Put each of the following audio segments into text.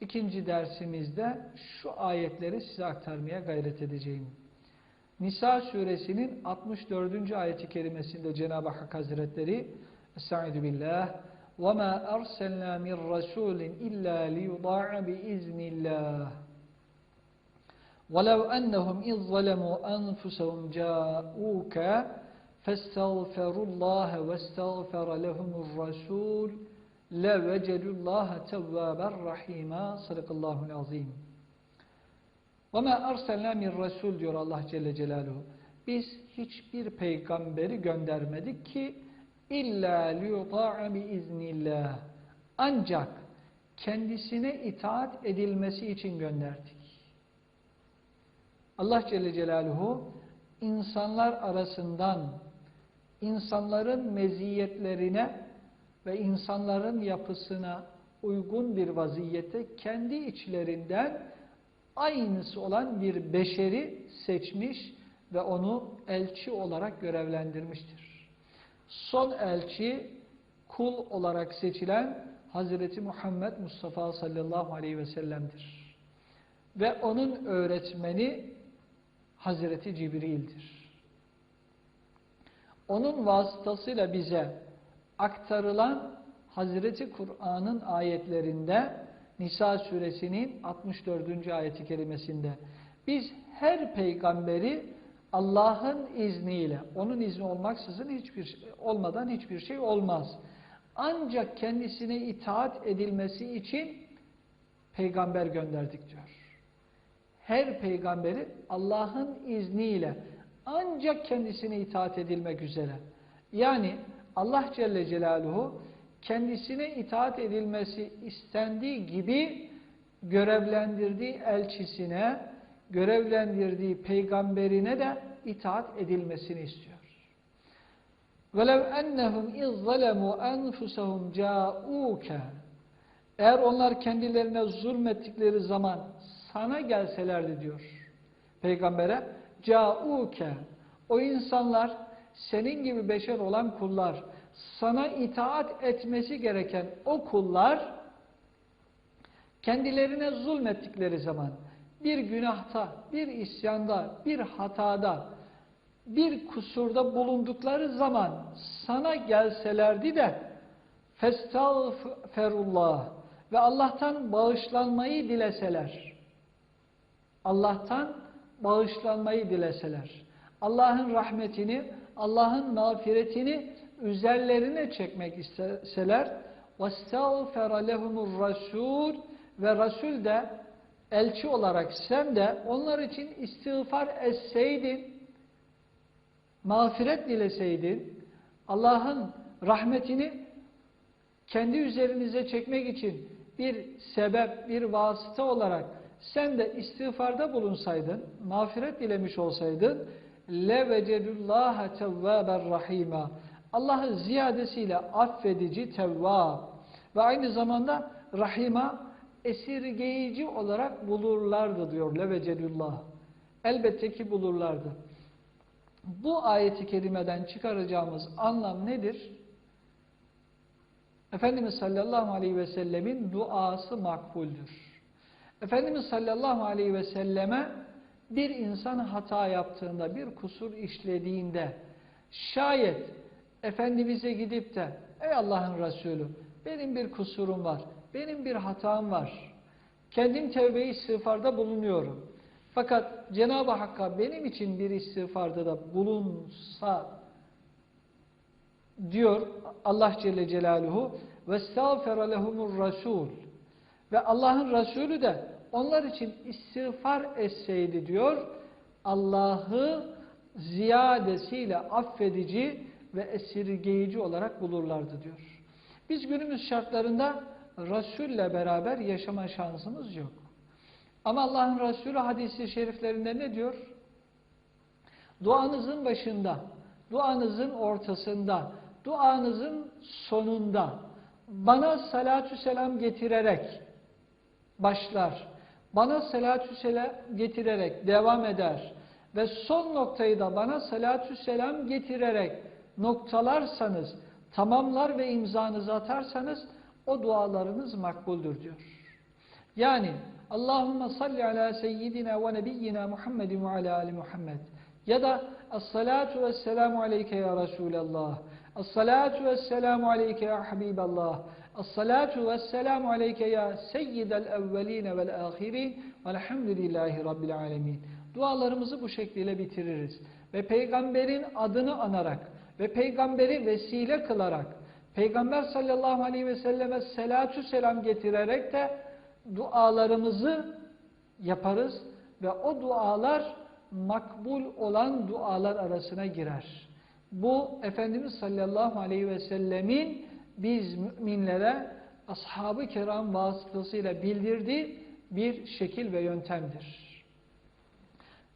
ikinci dersimizde şu ayetleri size aktarmaya gayret edeceğim. Nisa suresinin 64. ayeti kerimesinde Cenab-ı Hak Hazretleri Estaizu billah وَمَا أَرْسَلْنَا مِنْ رَسُولٍ إِلَّا لِيُضَاعَ بِإِذْنِ اللّٰهِ وَلَوْ أَنَّهُمْ إِذْ ظَلَمُوا أَنفُسَهُمْ جَاءُوكَ فَاسْتَغْفَرُوا اللّٰهَ وَاسْتَغْفَرَ لَهُمُ الرَّسُولُ لَوَجَدُوا اللّٰهَ تَوَّابًا رَحِيمًا Sadakallahu azim. وَمَا أَرْسَلْنَا مِنْ رَسُولٍ diyor Allah Celle Celaluhu. Biz hiçbir peygamberi göndermedik ki illa liyuta'a biiznillah. Ancak kendisine itaat edilmesi için gönderdik. Allah Celle Celaluhu insanlar arasından insanların meziyetlerine ve insanların yapısına uygun bir vaziyette kendi içlerinden aynısı olan bir beşeri seçmiş ve onu elçi olarak görevlendirmiştir. Son elçi kul olarak seçilen Hazreti Muhammed Mustafa sallallahu aleyhi ve sellem'dir. Ve onun öğretmeni Hazreti Cibril'dir. Onun vasıtasıyla bize aktarılan Hazreti Kur'an'ın ayetlerinde Nisa suresinin 64. ayeti kerimesinde biz her peygamberi Allah'ın izniyle, onun izni olmaksızın hiçbir şey, olmadan hiçbir şey olmaz. Ancak kendisine itaat edilmesi için peygamber gönderdik diyor. Her peygamberi Allah'ın izniyle ancak kendisine itaat edilmek üzere. Yani Allah Celle Celaluhu kendisine itaat edilmesi istendiği gibi görevlendirdiği elçisine, görevlendirdiği peygamberine de itaat edilmesini istiyor. وَلَوْ اَنَّهُمْ اِذْ ظَلَمُوا اَنْفُسَهُمْ جَاءُوكَ Eğer onlar kendilerine zulmettikleri zaman sana gelselerdi diyor peygambere cauke o insanlar senin gibi beşer olan kullar sana itaat etmesi gereken o kullar kendilerine zulmettikleri zaman bir günahta, bir isyanda, bir hatada, bir kusurda bulundukları zaman sana gelselerdi de festağferullah ve Allah'tan bağışlanmayı dileseler Allah'tan bağışlanmayı dileseler Allah'ın rahmetini, Allah'ın mağfiretini üzerlerine çekmek isteseler وَاسْتَغْفَرَ لَهُمُ الرَّسُولُ ve Resul de elçi olarak sen de onlar için istiğfar etseydin, mağfiret dileseydin, Allah'ın rahmetini kendi üzerinize çekmek için bir sebep, bir vasıta olarak sen de istiğfarda bulunsaydın, mağfiret dilemiş olsaydın, levecedullaha tevvaber rahima. Allah'ı ziyadesiyle affedici, tevvab ve aynı zamanda rahima esirgeyici olarak bulurlardı diyor levecelullah. Elbette ki bulurlardı. Bu ayeti kerimeden çıkaracağımız anlam nedir? Efendimiz sallallahu aleyhi ve sellemin duası makbuldür. Efendimiz sallallahu aleyhi ve selleme bir insan hata yaptığında, bir kusur işlediğinde şayet Efendimiz'e gidip de ey Allah'ın Resulü benim bir kusurum var, benim bir hatam var. Kendim tevbe istiğfarda bulunuyorum. Fakat Cenab-ı Hakk'a benim için bir istiğfarda da bulunsa diyor Allah Celle Celaluhu ve estağfera lehumur rasul ve Allah'ın Resulü de onlar için istiğfar etseydi diyor Allah'ı ziyadesiyle affedici ve esirgeyici olarak bulurlardı diyor. Biz günümüz şartlarında Resul'le beraber yaşama şansımız yok. Ama Allah'ın Resulü hadisi şeriflerinde ne diyor? Duanızın başında, duanızın ortasında, duanızın sonunda bana salatü selam getirerek başlar. Bana salatü selam getirerek devam eder. Ve son noktayı da bana salatü selam getirerek noktalarsanız, tamamlar ve imzanızı atarsanız o dualarınız makbuldür diyor. Yani Allahümme salli ala seyyidina ve nebiyyina Muhammedin ve ala ali Muhammed. Ya da As-salatu vesselamu aleyke ya Resulallah. As-salatu vesselamu aleyke ya Habiballah. As-salatu vesselamu aleyke ya seyyidel evveline vel ahirin. Velhamdülillahi Rabbil alemin. Dualarımızı bu şekliyle bitiririz. Ve peygamberin adını anarak ve peygamberi vesile kılarak, peygamber sallallahu aleyhi ve selleme selatü selam getirerek de dualarımızı yaparız ve o dualar makbul olan dualar arasına girer. Bu Efendimiz sallallahu aleyhi ve sellemin biz müminlere ashab-ı kiram vasıtasıyla bildirdiği bir şekil ve yöntemdir.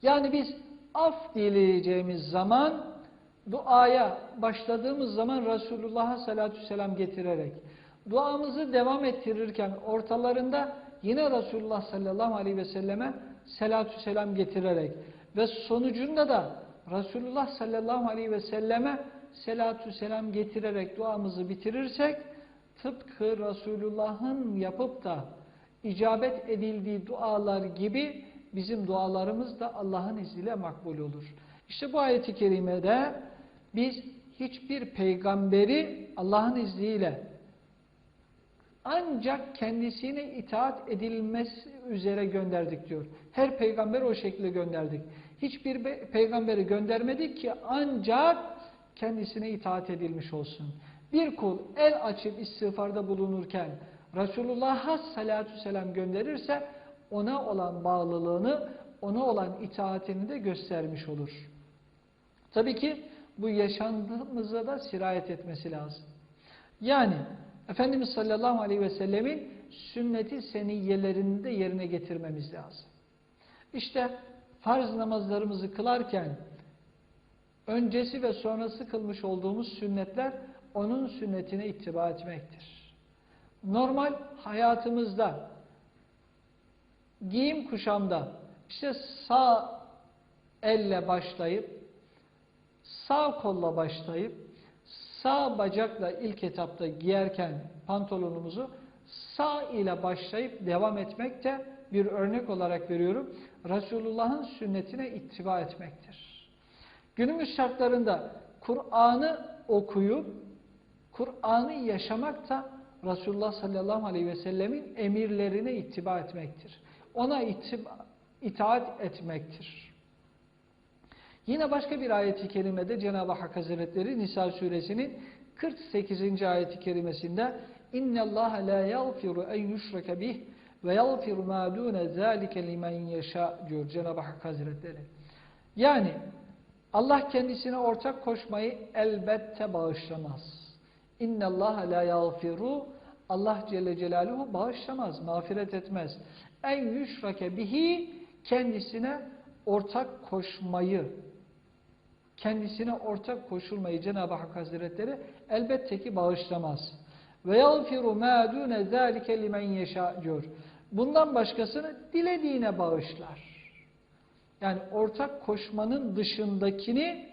Yani biz af dileyeceğimiz zaman duaya başladığımız zaman Resulullah'a salatü selam getirerek duamızı devam ettirirken ortalarında yine Resulullah sallallahu aleyhi ve selleme selatü selam getirerek ve sonucunda da Resulullah sallallahu aleyhi ve selleme selatü selam getirerek duamızı bitirirsek tıpkı Resulullah'ın yapıp da icabet edildiği dualar gibi bizim dualarımız da Allah'ın izniyle makbul olur. İşte bu ayeti kerimede biz hiçbir peygamberi Allah'ın izniyle ancak kendisine itaat edilmesi üzere gönderdik diyor. Her peygamberi o şekilde gönderdik. Hiçbir peygamberi göndermedik ki ancak kendisine itaat edilmiş olsun. Bir kul el açıp istiğfarda bulunurken Resulullah'a salatü selam gönderirse ona olan bağlılığını, ona olan itaatini de göstermiş olur. Tabii ki bu yaşantımıza da sirayet etmesi lazım. Yani Efendimiz sallallahu aleyhi ve sellemin sünneti seniyyelerini de yerine getirmemiz lazım. İşte farz namazlarımızı kılarken öncesi ve sonrası kılmış olduğumuz sünnetler onun sünnetine ittiba etmektir. Normal hayatımızda giyim kuşamda işte sağ elle başlayıp sağ kolla başlayıp sağ bacakla ilk etapta giyerken pantolonumuzu sağ ile başlayıp devam etmek de bir örnek olarak veriyorum. Resulullah'ın sünnetine ittiba etmektir. Günümüz şartlarında Kur'an'ı okuyup Kur'an'ı yaşamak da Resulullah sallallahu aleyhi ve sellemin emirlerine ittiba etmektir. Ona ittiba, itaat etmektir. Yine başka bir ayeti kerimede Cenab-ı Hak Hazretleri Nisa suresinin 48. ayeti kerimesinde Allah la yaghfiru en yushraka bih ve yaghfiru ma dun zalika limen yasha diyor Cenab-ı Hak Hazretleri. Yani Allah kendisine ortak koşmayı elbette bağışlamaz. İnne Allah la yaghfiru Allah Celle Celaluhu bağışlamaz, mağfiret etmez. En yushrake bihi kendisine ortak koşmayı kendisine ortak koşulmayı Cenab-ı Hak Hazretleri elbette ki bağışlamaz. Ve yağfiru ma dune zalike limen yeşâ diyor. Bundan başkasını dilediğine bağışlar. Yani ortak koşmanın dışındakini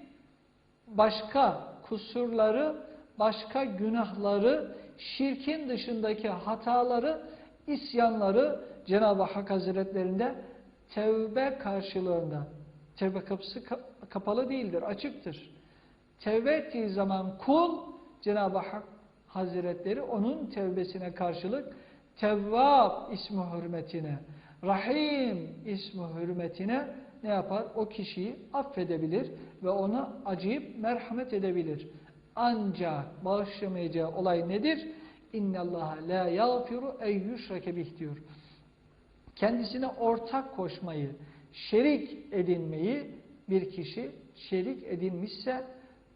başka kusurları, başka günahları, şirkin dışındaki hataları, isyanları Cenab-ı Hak Hazretlerinde tevbe karşılığında tevbe kapısı kapalı değildir, açıktır. Tevbe ettiği zaman kul Cenab-ı Hak Hazretleri onun tevbesine karşılık Tevvab ismi hürmetine, Rahim ismi hürmetine ne yapar? O kişiyi affedebilir ve ona acıyıp merhamet edebilir. Ancak bağışlamayacağı olay nedir? İnne Allah la yağfiru ey yüşreke bih diyor. Kendisine ortak koşmayı, şerik edinmeyi bir kişi şerik edinmişse,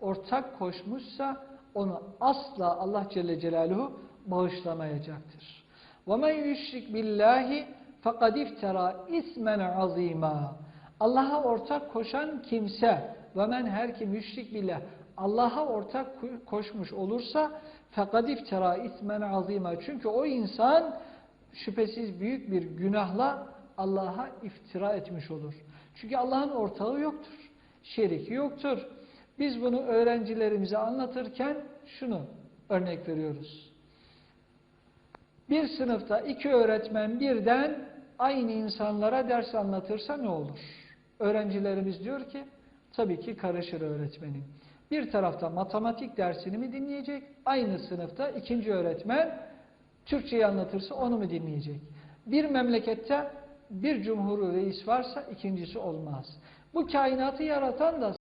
ortak koşmuşsa onu asla Allah Celle Celaluhu bağışlamayacaktır. وَمَنْ يُشْرِكْ بِاللّٰهِ فَقَدْ اِفْتَرَى اِسْمًا عَظ۪يمًا Allah'a ortak koşan kimse ve men her kim müşrik billah Allah'a ortak koşmuş olursa fakat iftira ismen azima. Çünkü o insan şüphesiz büyük bir günahla Allah'a iftira etmiş olur. Çünkü Allah'ın ortağı yoktur. Şeriki yoktur. Biz bunu öğrencilerimize anlatırken şunu örnek veriyoruz. Bir sınıfta iki öğretmen birden aynı insanlara ders anlatırsa ne olur? Öğrencilerimiz diyor ki, tabii ki karışır öğretmenim. Bir tarafta matematik dersini mi dinleyecek? Aynı sınıfta ikinci öğretmen Türkçeyi anlatırsa onu mu dinleyecek? Bir memlekette bir cumhur reis varsa ikincisi olmaz. Bu kainatı yaratan da